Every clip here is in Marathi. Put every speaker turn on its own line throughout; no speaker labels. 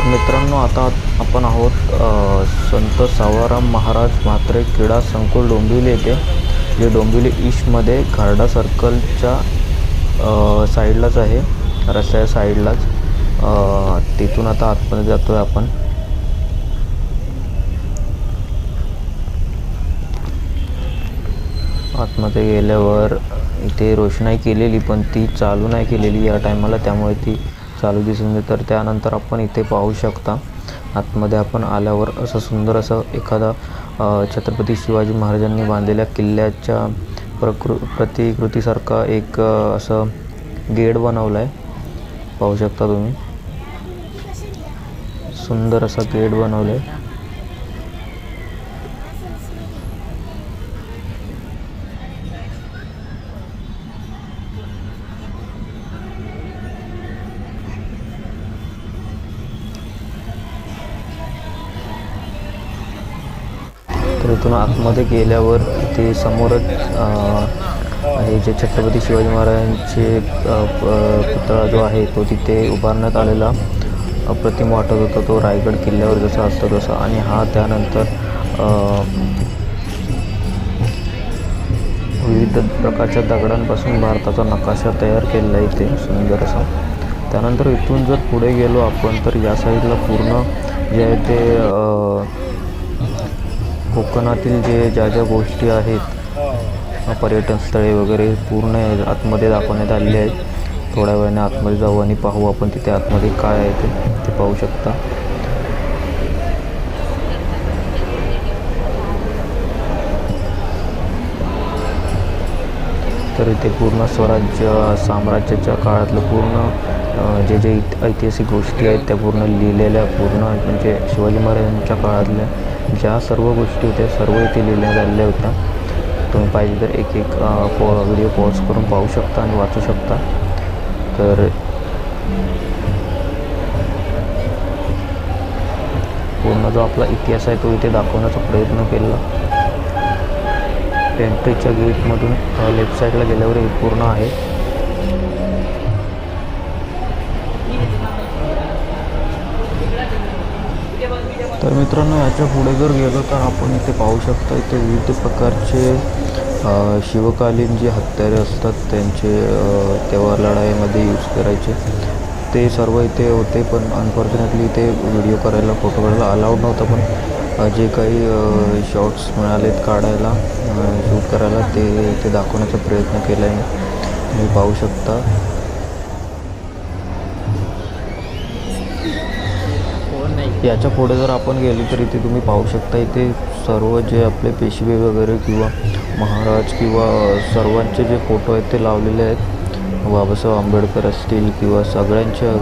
तर मित्रांनो आता आपण आहोत संत सावाराम महाराज म्हात्रे क्रीडा संकुल डोंबिवली येथे जे डोंबिवली ईस्टमध्ये घारडा सर्कलच्या साईडलाच आहे रस्त्याच्या साईडलाच तिथून आता आतमध्ये जातो आहे आपण. आतमध्ये गेल्यावर इथे रोषणाई केलेली पण ती चालू नाही केलेली या टायमाला त्यामुळे ती चालू दिसून येते. तर त्यानंतर आपण इथे पाहू शकता आतमध्ये आपण आल्यावर असं सुंदर असं एखादा छत्रपती शिवाजी महाराजांनी बांधलेल्या किल्ल्याच्या प्रकृ प्रतिकृतीसारखा एक असं गेट बनवला आहे पाहू शकता तुम्ही. सुंदर असा गेट बनवलं आहे तिथून इथून आतमध्ये गेल्यावर ते समोरच हे जे छत्रपती शिवाजी महाराजांचे पुतळा जो आहे तो तिथे उभारण्यात आलेला अप्रतिम वाटत होता. तो रायगड किल्ल्यावर जसा असतो तसा. आणि हा त्यानंतर विविध प्रकारच्या दगडांपासून भारताचा नकाशा तयार केलेला आहे इथे सुंदर असा. त्यानंतर इथून जर पुढे गेलो आपण तर या साईडला पूर्ण जे आहे ते कोकणातील जे ज्या ज्या गोष्टी आहेत पर्यटन स्थळे वगैरे पूर्ण आहे- आतमध्ये दाखवण्यात आलेले आहेत. थोड्या वेळाने आतमध्ये जाऊ आणि पाहू आपण तिथे आतमध्ये काय आहे ते ते पाहू शकता. तर इथे पूर्ण स्वराज्य साम्राज्याच्या काळातलं पूर्ण जे जे ऐतिहासिक गोष्टी आहेत त्या पूर्ण लिहिलेल्या पूर्ण म्हणजे शिवाजी महाराजांच्या काळातल्या ज्या सर्व गोष्टी होत्या सर्व इथे लिहिल्या झालेल्या होत्या तुम्ही पाहिजे तर एक एक पॉ व्हिडिओ पॉज करून पाहू शकता आणि वाचू शकता. तर पूर्ण जो आपला इतिहास आहे तो इथे दाखवण्याचा प्रयत्न केला. एंट्रीच्या गेटमधून लेफ्ट साईडला गेल्यावर हे पूर्ण आहे. तर मित्रांनो याच्यापुढे जर गेलो तर आपण इथे पाहू शकता इथे विविध प्रकारचे शिवकालीन जे हत्यारे असतात त्यांचे तेव्हा लढाईमध्ये यूज करायचे. ते सर्व इथे होते पण अनफॉर्च्युनेटली इथे व्हिडिओ करायला फोटो काढायला अलाउड नव्हतं. पण जे काही शॉट्स मिळालेत काढायला शूट करायला ते इथे दाखवण्याचा प्रयत्न केला आहे तुम्ही पाहू शकता. याच्यापुढे जर आपण गेलो तर इथे तुम्ही पाहू शकता इथे सर्व जे आपले पेशवे वगैरे किंवा महाराज किंवा सर्वांचे जे फोटो आहेत ते लावलेले आहेत. बाबासाहेब आंबेडकर असतील किंवा सगळ्यांचे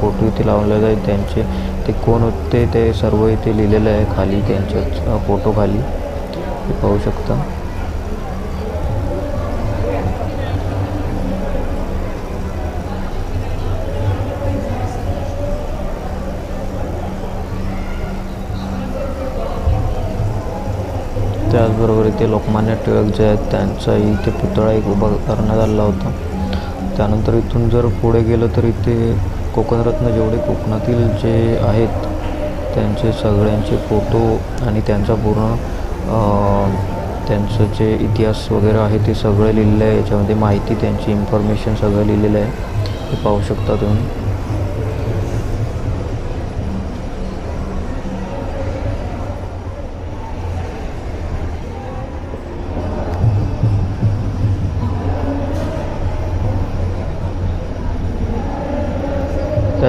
फोटो इथे लावलेले आहेत. त्यांचे ते कोण होते ते सर्व इथे लिहिलेलं आहे खाली त्यांच्या फोटो खाली. ते पाहू शकता. त्याचबरोबर इथे लोकमान्य टिळक जे आहेत त्यांचाही इथे पुतळा एक उभा करण्यात आलेला होता. त्यानंतर इथून जर पुढे गेलं तर इथे कोकणरत्न जेवढे कोकणातील जे आहेत त्यांचे सगळ्यांचे फोटो आणि त्यांचा पूर्ण त्यांचं जे इतिहास वगैरे आहे ते सगळं लिहिलेलं आहे. याच्यामध्ये माहिती त्यांची इन्फॉर्मेशन सगळं लिहिलेलं आहे. ते पाहू शकता तुम्ही.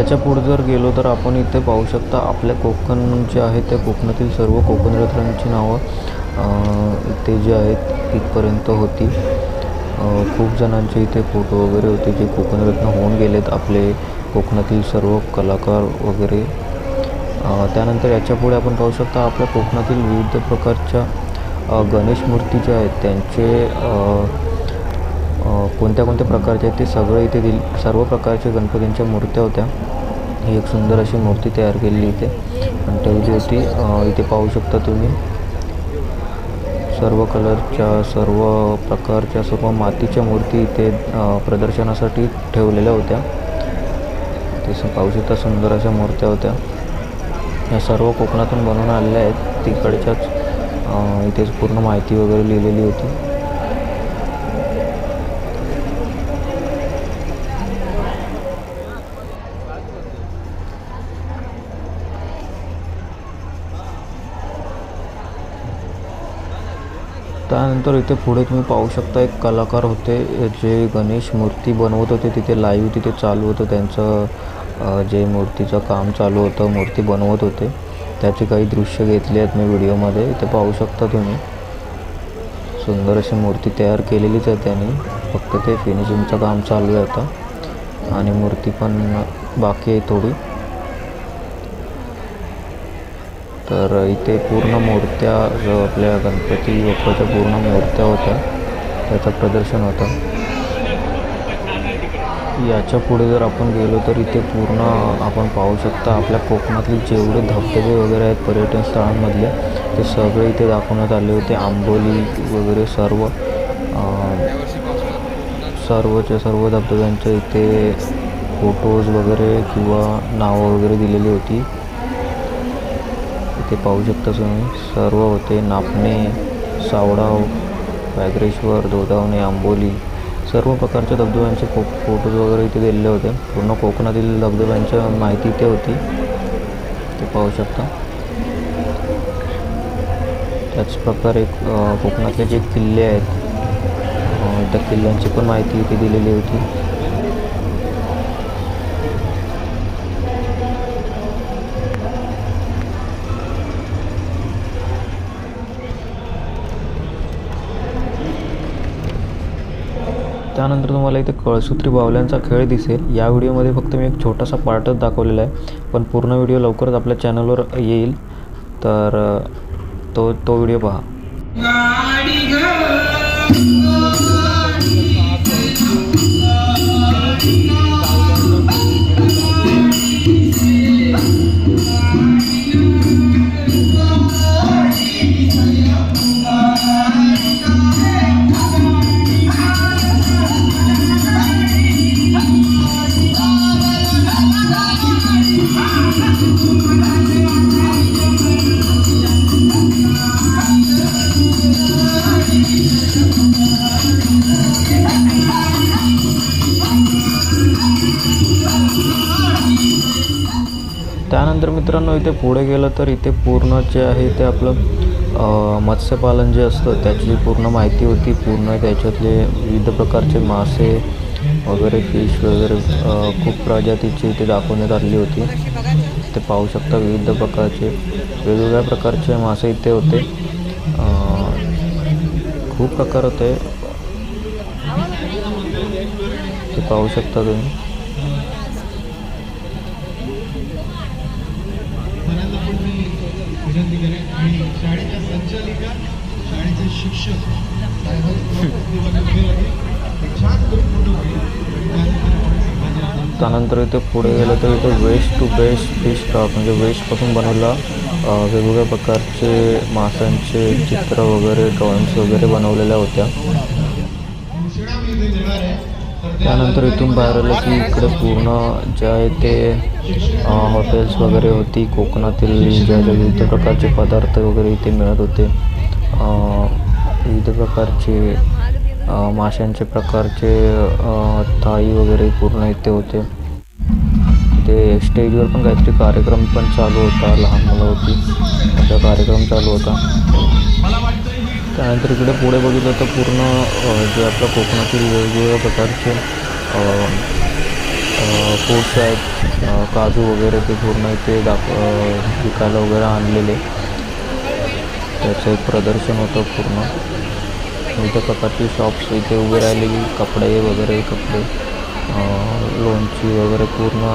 त्याच्या पुढे जर गेलो तर आपण इथे पाहू शकता आपल्या कोकण जे आहे त्या कोकणातील सर्व कोकणरत्नांची नावं इथे जे आहेत इथपर्यंत होती. खूप जणांचे इथे फोटो वगैरे होते जे कोकणरत्न होऊन गेलेत आपले कोकणातील सर्व कलाकार वगैरे. त्यानंतर याच्यापुढे आपण पाहू शकता आपल्या कोकणातील विविध प्रकारच्या गणेश मूर्ती ज्या आहेत त्यांचे कोणत्या कोणत्या प्रकारचे आहेत ते सगळं इथे दिल सर्व प्रकारच्या गणपतींच्या मूर्त्या होत्या. ही एक सुंदर अशी मूर्ती तयार केलेली इथे. आणि ठेवली होती इथे पाहू शकता तुम्ही. सर्व कलरच्या सर्व प्रकारच्या सर्व मातीच्या मूर्ती इथे प्रदर्शनासाठी ठेवलेल्या होत्या. तसं पाहू शकता सुंदर अशा मूर्त्या होत्या. या सर्व कोकणातून बनवून आलेल्या आहेत. तिकडच्याच इथेच पूर्ण माहिती वगैरे लिहिलेली होती. त्यानंतर इथे पुढे तुम्ही पाहू शकता एक कलाकार होते जे गणेश मूर्ती बनवत होते. तिथे लाईव्ह तिथे चालू होतं. त्यांचं जे मूर्तीचं काम चालू होतं मूर्ती बनवत होते. त्याची काही दृश्य घेतली आहेत मी व्हिडिओमध्ये. इथे पाहू शकता तुम्ही. सुंदर अशी मूर्ती तयार केलेलीच आहे त्यांनी. फक्त ते फिनिशिंगचं काम चालू आहे आता. आणि मूर्ती पण बाकी आहे थोडी. तर इथे पूर्ण मूर्त्या जो आपल्या गणपती बाप्पाच्या पूर्ण मूर्त्या होत्या त्याचं प्रदर्शन होतं. याच्यापुढे जर आपण गेलो तर इथे पूर्ण आपण पाहू शकता आपल्या कोकणातले जेवढे धबधबे वगैरे आहेत पर्यटन स्थळांमधले ते सगळे इथे दाखवण्यात आले होते. आंबोली वगैरे सर्व सर्वच्या सर्व धबधब्यांच्या इथे फोटोज वगैरे किंवा नावं वगैरे दिलेली होती. ते पाहू शकता तुम्ही. सर्व होते. नापणे सावडाव व्याघ्रेश्वर दोदावणे आंबोली. सर्व प्रकारच्या धबधब्यांचे फो फोटोज वगैरे इथे दिलेले होते. पूर्ण कोकणातील धबधब्यांच्या माहिती इथे होती. ते पाहू शकता. त्याचप्रकारे कोकणातले जे किल्ले आहेत त्या किल्ल्यांची पण माहिती इथे दिलेली होती. त्यानंतर तुम्हाला इथे कळसूत्री बावल्यांचा खेळ दिसेल. या व्हिडिओमध्ये फक्त मी एक छोटासा पार्टच दाखवलेला आहे. पण पूर्ण व्हिडिओ लवकरच आपल्या चॅनलवर येईल. तर तो तो व्हिडिओ पहा. त्यानंतर मित्रांनो इथे पुढे गेलं तर इथे पूर्ण जे आहे ते आपलं मत्स्यपालन जे असतं त्याची पूर्ण माहिती होती पूर्ण त्याच्यातले विविध प्रकारचे मासे वगैरे फिश वगैरे खूप प्रजातीची इथे दाखवण्यात आलेली होती. ते पाहू शकता विविध प्रकारचे वेगवेगळ्या प्रकारचे मासे इथे होते. खूप प्रकार होते. ते पाहू शकता तुम्ही.
सरांना पण मी विनंती करेन आणि शाळेच्या संचालिका शाळेचे शिक्षक त्यानंतर
इथे पुढे गेलं तर इथे waste to best fish stock म्हणजे वेस्टपासून बनवला वेगवेगळ्या प्रकारचे माशांचे चित्र वगैरे ड्रॉइंग्स वगैरे बनवलेल्या होत्या. त्यानंतर इथून बाहेर आलं की इकडे पूर्ण जे आहे ते हॉटेल्स वगैरे होती कोकणातील ज्या ज्या विविध प्रकारचे पदार्थ वगैरे इथे मिळत होते. विविध प्रकारचे माशांचे प्रकारचे थाई थाळी वगैरे पूर्ण इथे होते. ते स्टेजवर पण काहीतरी कार्यक्रम पण चालू होता लहान मुलं होती. असा कार्यक्रम चालू होता. त्यानंतर इकडे पुढे बघितलं तर पूर्ण जे आपल्या कोकणातील वेगवेगळ्या प्रकारचे फूड्स आहेत काजू वगैरे ते पूर्ण इथे दाख विकायला वगैरे आणलेले. त्याचं एक प्रदर्शन होतं पूर्ण. विविध प्रकारचे शॉप्स इथे उभे राहिले कपडे वगैरे कपडे लोणची वगैरे पूर्ण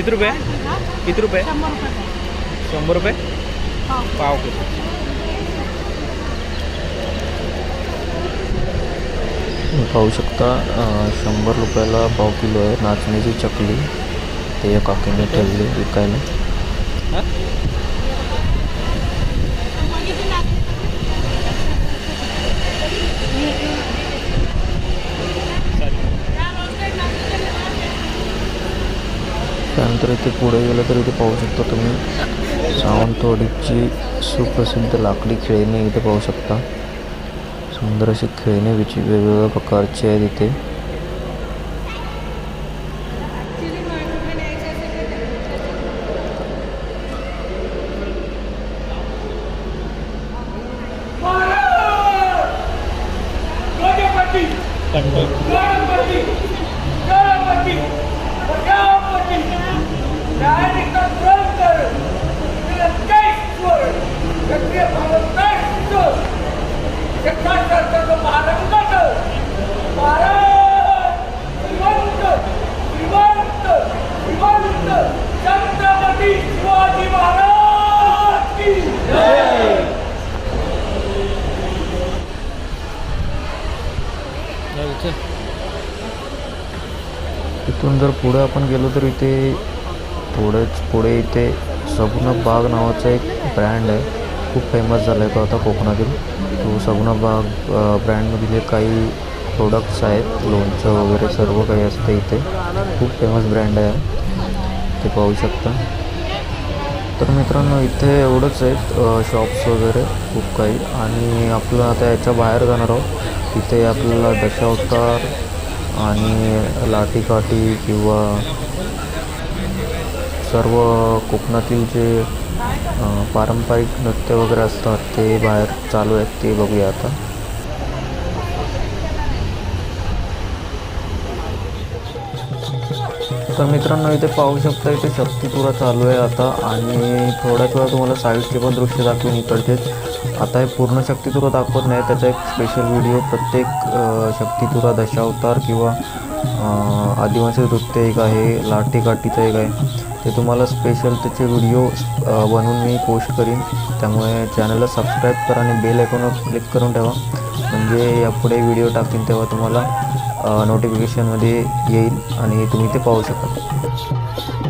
किती रुपये किती रुपये?
शंभर रुपये
रुपये?
हो.
पाव किलो.
पाहू शकता शंभर रुपयाला पाव किलो आहे नाचणीची चकली. ते या काकीने ठेवली विकायला. तर इथे पुढे गेलं तर इथे पाहू शकता तुम्ही. सावंतवाडीची सुप्रसिद्ध लाकडी खेळणी इथे पाहू शकता. सुंदर अशी खेळणी विची वेगवेगळ्या प्रकारची आहेत इथे
गणपती गणपती गणपती प्रजापती न्यायाधिकार ग्रंथर व्यंकटेश्वर क्षत्रिय भारतेश्वर जगताचं महारंगत महाराज श्रीमंत श्रीमंत श्रीमंत छत्रपती शिवाजी महाराज की
इथून जर पुढे आपण गेलो तर इथे थोडंच पुढे इथे सगुणा बाग नावाचा एक ब्रँड आहे. खूप फेमस झाला आहे तो आता कोकणातील. तो सगुणा बाग ब्रँडमधील काही प्रोडक्ट्स आहेत. लोणचं वगैरे सर्व काही असतं इथे. खूप फेमस ब्रँड आहे. ते पाहू शकता. तर मित्रांनो इथे एवढंच आहेत शॉप्स वगैरे खूप काही. आणि आपलं आता याच्या बाहेर जाणार आहोत. तिथे आपल्याला दशावतार आणि लाठीकाठी किंवा सर्व कोकणातील जे पारंपरिक नृत्य वगैरे असतात ते बाहेर चालू आहेत ते बघूया आता. तर मित्रांनो इथे पाहू शकता इथे शक्तीपुरा चालू आहे आता आणि थोड्याच वेळा तुम्हाला साईडचे पण दृश्य दाखवून इकडचेच. आता हे पूर्ण शक्तितुरा दाखवत नाही त्याचा एक स्पेशल व्हिडिओ प्रत्येक शक्तितुरा दशावतार किंवा आदिवासी नृत्य एक आहे लाठीकाठीचं एक आहे. ते तुम्हाला स्पेशल त्याचे व्हिडिओ बनवून मी पोस्ट करीन. त्यामुळे चॅनलला सबस्क्राईब करा आणि बेल आयकॉनवर क्लिक करून ठेवा. म्हणजे यापुढे व्हिडिओ टाकतील तेव्हा तुम्हाला नोटिफिकेशनमध्ये येईल आणि तुम्ही ते पाहू शकाल.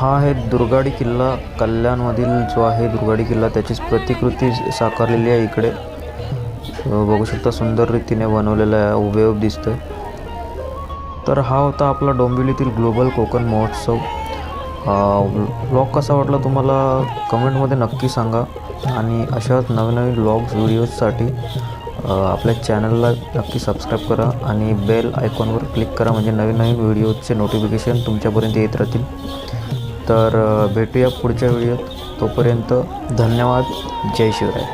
हा आहे दुर्गाडी किल्ला. कल्याणमधील जो आहे दुर्गाडी किल्ला त्याचीच प्रतिकृती साकारलेली आहे इकडे. बघू शकता सुंदर रीतीने बनवलेला आहे हुबेहूब दिसतोय. तर हा होता आपला डोंबिवलीतील ग्लोबल कोकण महोत्सव. ब्लॉग कसा वाटला तुम्हाला कमेंटमध्ये नक्की सांगा. आणि अशाच नवनवीन ब्लॉग्स व्हिडिओजसाठी आपल्या चॅनलला नक्की सबस्क्राईब करा आणि बेल आयकॉनवर क्लिक करा. म्हणजे नवीन नवीन व्हिडिओजचे नोटिफिकेशन तुमच्यापर्यंत येत राहतील. तर भेटूया पुढच्या व्हिडिओत. तोपर्यंत धन्यवाद. जय शिवराय.